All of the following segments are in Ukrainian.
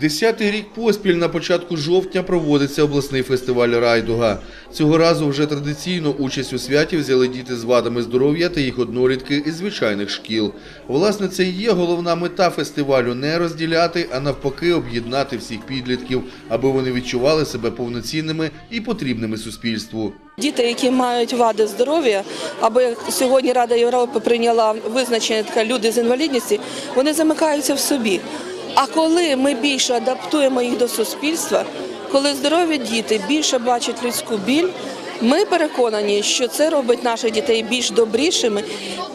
Десятий рік поспіль на початку жовтня проводиться обласний фестиваль райдуга. Цього разу вже традиційно участь у святі взяли діти з вадами здоров'я та їх однолітки із звичайних шкіл. Власне, це і є головна мета фестивалю не розділяти, а навпаки об'єднати всіх підлітків, аби вони відчували себе повноцінними і потрібними суспільству. Діти, які мають вади здоров'я, або як сьогодні Рада Європи прийняла визначення така люди з інвалідністю, вони замикаються в собі. А коли ми більше адаптуємо їх до суспільства, коли здорові діти більше бачать людську біль, ми переконані, що це робить наших дітей більш добрішими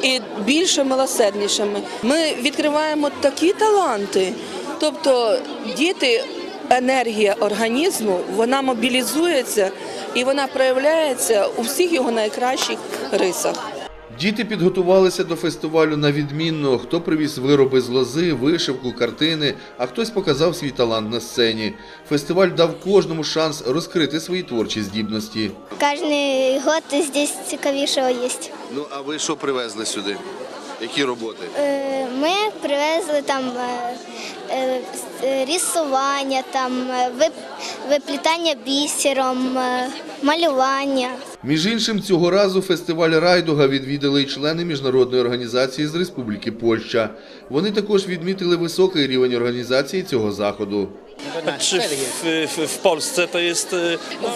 і більш милосерднішими. Ми відкриваємо такі таланти, тобто діти енергія організму вона мобілізується і вона проявляється у всіх його найкращих рисах. Діти підготувалися до фестивалю на відмінно. Хто привіз вироби з лози, вишивку, картини, а хтось показав свій талант на сцені. Фестиваль дав кожному шанс розкрити свої творчі здібності. Кожний год здесь цікавішого є. Ну а ви що привезли сюди? Які роботи? Е, Ми привезли там е, е, рисування, там виплітання бісером, малювання. Між іншим, цього разу фестиваль райдуга відвідали й члени міжнародної організації з Республіки Польща. Вони також відмітили високий рівень організації цього заходу. Czy w, w, w Polsce to jest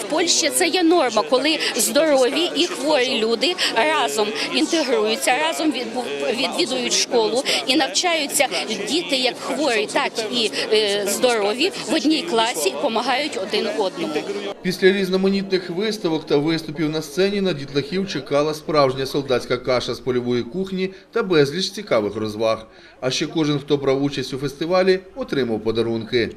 В Польщі це є норма, коли здорові і хворі люди разом інтегруються, разом відбу- відвідують школу і навчаються діти як хворі, так і е, здорові в одній класі і допомагають один одному. Після різноманітних виставок та виступів на сцені на дітлахів чекала справжня солдатська каша з польової кухні та безліч цікавих розваг. А ще кожен, хто брав участь у фестивалі, отримав подарунки.